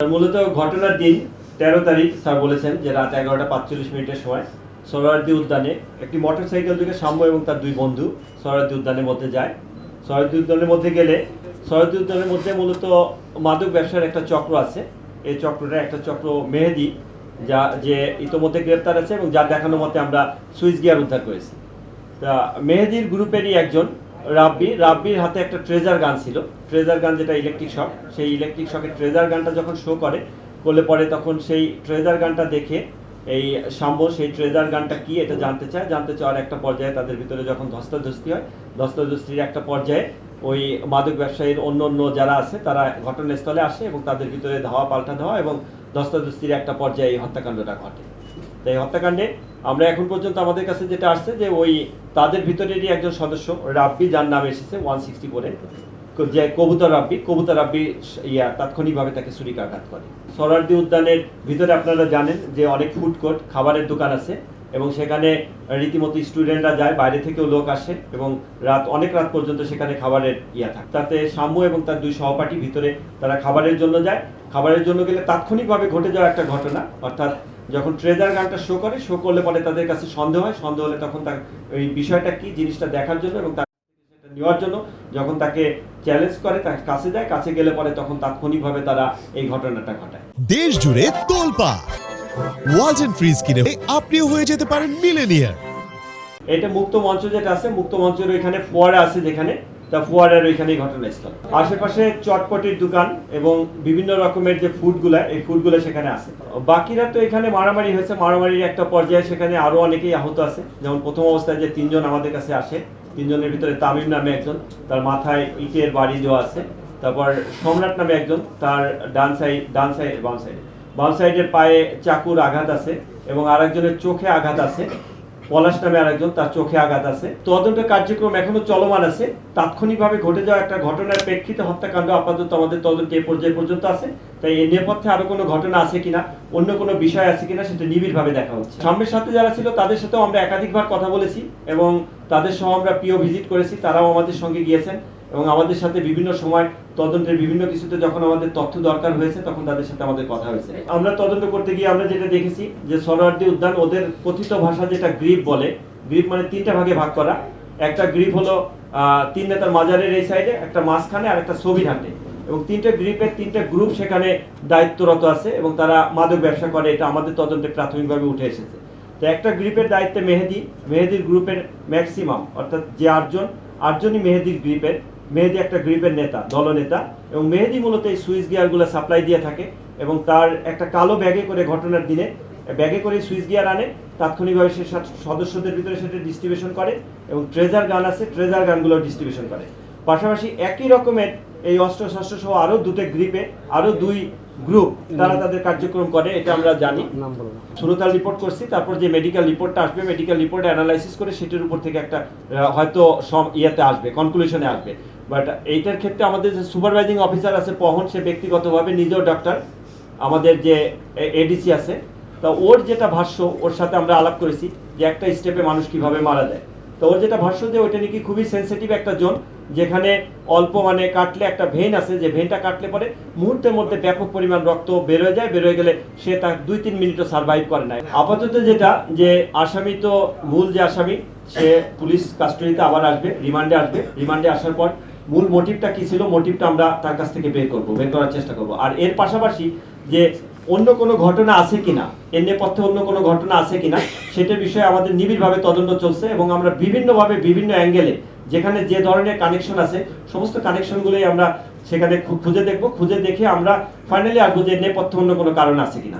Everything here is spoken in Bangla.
মূলত ঘটনার দিন তেরো তারিখ স্যার বলেছেন যে রাত এগারোটা পাঁচচল্লিশ মিনিটের সময় সরোয়ার্দি উদ্যানে একটি মোটরসাইকেল থেকে সাম্য এবং তার দুই বন্ধু সরোয়ার্দি উদ্যানের মধ্যে যায়। সরোয়ার্দি উদ্যানের মধ্যে গেলে সরোয়ার্দি উদ্যানের মধ্যে মূলত মাদক ব্যবসার একটা চক্র আছে। এই চক্রটা একটা চক্র মেহেদি যা যে ইতোমধ্যে গ্রেপ্তার আছে এবং যার দেখানো মতে আমরা সুইচ গিয়ার উদ্ধার করেছি। তা মেহেদির গ্রুপেরই একজন রাব্বি, রাব্বির হাতে একটা ট্রেজার গান ছিল। ট্রেজার গান যেটা ইলেকট্রিক শক সেই ইলেকট্রিক শকের ট্রেজার গানটা যখন শো করে করলে পরে তখন সেই ট্রেজার গানটা দেখে এই শাম্ব সেই ট্রেজার গানটা কি এটা জানতে চায়। জানতে চাওয়ার একটা পর্যায়ে তাদের ভিতরে যখন ধস্তাধস্তি হয়, ধস্তাধস্তির একটা পর্যায়ে ওই মাদক ব্যবসায়ীর অন্য অন্য যারা আছে, তারা ঘটনাস্থলে আসে এবং তাদের ভিতরে ধাওয়া পাল্টা ধাওয়া এবং ধস্তাধস্তির একটা পর্যায়ে এই হত্যাকাণ্ডটা ঘটে। তো এই হত্যাকাণ্ডে আমরা এখন পর্যন্ত আমাদের কাছে যেটা আসছে যে ওই তাদের ভিতরেরই একজন সদস্য, রাব্বি, যার নাম এসেছে ওয়ান সিক্সটি ফোরে যে কবুতর রাব্বি কবুতর রাব্বি ইয়া তাৎক্ষণিকভাবে তাকে ছুরিকাঘাত করে। সরারদি উদ্যানের ভিতরে আপনারা জানেন যে অনেক ফুড কোর্ট খাবারের দোকান আছে। এবং সেখানে রীতিমতো স্টুডেন্টরা যায়, বাইরে থেকেও লোক আসে এবং রাত, অনেক রাত পর্যন্ত সেখানে খাবারের ইয়া থাকে। তাতে সাম্য এবং তার দুই সহপাঠী ভিতরে তারা খাবারের জন্য যায়। খাবারের জন্য গেলে তাৎক্ষণিকভাবে ঘটে যাওয়া একটা ঘটনা। অর্থাৎ যখন ট্রেজার গানটা শো করে শো করলে পরে তাদের কাছে সন্দেহ হয়। সন্দেহ হলে তখন তার ওই বিষয়টা কি, জিনিসটা দেখার জন্য এবং নেওয়ার জন্য যখন তাকে চ্যালেঞ্জ করে, তার কাছে যায়। কাছে গেলে পরে তখন তাৎক্ষণিকভাবে তারা এই ঘটনাটা ঘটায়। দেশ জুড়ে তোলপা ওয়ালটন ফ্রিজ কিনে আপনিও হয়ে যেতে পারেন মিলেনিয়ার। এটা মুক্ত মঞ্চ যেটা আছে, মুক্ত মঞ্চের ওইখানে ফোয়ারা আছে যেখানে। তা ফোয়ারার ওইখানেই ঘটনাস্থল। আশেপাশে চটপটির দোকান এবং বিভিন্ন রকমের যে ফুডগুলা, এই সেখানে আছে। বাকিরা তো এখানে মারামারি হয়েছে। মারামারির একটা পর্যায়ে সেখানে আরও অনেকেই আহত আছে। যেমন প্রথম অবস্থায় যে তিনজন আমাদের কাছে আসে, তিনজনের ভিতরে তামিম নামে একজন, তার মাথায় ইটের বাড়ি দেওয়া আছে। তারপর সম্রাট নামে একজন, তার ডান সাইড ডান সাইড বাম সাইডে। বাম সাইডের পায়ে চাকুর আঘাত আছে এবং আরেকজনের চোখে আঘাত আছে। পলাশ নামে আরেকজন, তার চোখে আঘাত আছে। তদন্ত কার্যক্রম এখনও চলমান আছে। তাৎক্ষণিকভাবে ঘটে যাওয়া একটা ঘটনার প্রেক্ষিতে হত্যাকাণ্ড আপাতত আমাদের তদন্ত এই পর্যায়ে পর্যন্ত আছে। তাই এই নেপথ্যে আরও কোনো ঘটনা আছে কিনা, অন্য কোনো বিষয় আছে কিনা সেটা নিবিড়ভাবে দেখা হচ্ছে। সামনের সাথে যারা ছিল তাদের সাথেও আমরা একাধিকবার কথা বলেছি এবং তাদের সহ আমরা প্রিয় ভিজিট করেছি, তারাও আমাদের সঙ্গে গিয়েছেন। এবং আমাদের সাথে বিভিন্ন সময় তদন্তের বিভিন্ন কিছুতে যখন আমাদের তথ্য দরকার হয়েছে, তখন তাদের সাথে আমাদের কথা হয়েছে। আমরা তদন্ত করতে গিয়ে আমরা যেটা দেখেছি যে সরোয়ার্দি উদ্যান ওদের কথিত ভাষা যেটা গ্রিপ বলে, গ্রিপ মানে তিনটা ভাগে ভাগ করা। একটা গ্রিপ হলো তিন নেতার মাজারের এই সাইডে, একটা মাঝখানে আর একটা ছবি হাটে এবং তিনটে গ্রিপের তিনটে গ্রুপ সেখানে দায়িত্বরত আছে এবং তারা মাদক ব্যবসা করে, এটা আমাদের তদন্তে প্রাথমিকভাবে উঠে এসেছে। তো একটা গ্রুপের দায়িত্বে মেহেদি, মেহেদির গ্রুপের ম্যাক্সিমাম, অর্থাৎ যে আটজন, আটজনই মেহেদির গ্রুপের। মেহেদি একটা গ্রুপের নেতা দলনেতা এবং মেহেদি মূলত এই সুইচ গিয়ারগুলো সাপ্লাই দিয়ে থাকে এবং তার একটা কালো ব্যাগে করে ঘটনার দিনে ব্যাগে করে সুইচ গিয়ার আনে তাৎক্ষণিকভাবে সে সদস্যদের ভিতরে সেটা ডিস্ট্রিবিউশন করে এবং ট্রেজার গান আছে ট্রেজার গানগুলো ডিস্ট্রিবিউশন করে। পাশাপাশি একই রকমের এই অস্ত্র শস্ত্র সহ আরও দুটো গ্রিপে আরও দুই গ্রুপ তারা তাদের কার্যক্রম করে এটা আমরা জানি। সুরতাল রিপোর্ট করছি তারপর যে মেডিকেল রিপোর্টটা আসবে মেডিকেল রিপোর্ট অ্যানালাইসিস করে সেটার উপর থেকে একটা হয়তো সব ইয়েতে আসবে কনক্লুশনে আসবে। বাট এইটার ক্ষেত্রে আমাদের যে সুপারভাইজিং অফিসার আছে পহন, সে ব্যক্তিগতভাবে নিজেও ডক্টর। আমাদের যে এডিসি আছে। তা ওর যেটা ভাষ্য, ওর সাথে আমরা আলাপ করেছি যে একটা স্টেপে মানুষ কীভাবে মারা যায়। তো ওর যেটা ভাষ্য যে ওইটা নাকি খুবই সেনসিটিভ একটা জোন যেখানে অল্প মানে কাটলে একটা ভেন আছে, যে ভেনটা কাটলে পরে মুহূর্তের মধ্যে ব্যাপক পরিমাণ রক্ত বেরোয় যায় বেরোয় গেলে সে তার দুই তিন মিনিটও সার্ভাইভ করে না আপাতত যেটা, যে আসামি তো মূল যে আসামি, সে পুলিশ কাস্টডিতে আবার আসবে, রিমান্ডে আসবে। রিমান্ডে আসার পর মূল মোটিভটা কি ছিল? মোটিভটা আমরা তার কাছ থেকে বের করব, বের করার চেষ্টা করব। আর এর পাশাপাশি যে অন্য কোনো ঘটনা আছে কিনা এর নেপথ্যে অন্য কোনো ঘটনা আছে কিনা, সেটার বিষয়ে আমাদের নিবিড়ভাবে তদন্ত চলছে এবং আমরা বিভিন্নভাবে বিভিন্ন অ্যাঙ্গেলে যেখানে যে ধরনের কানেকশন আছে, সমস্ত কানেকশনগুলোই আমরা সেখানে খুঁজে দেখব। খুঁজে দেখে আমরা ফাইনালি আসব যে নেপথ্যে অন্য কোনো কারণ আছে কিনা।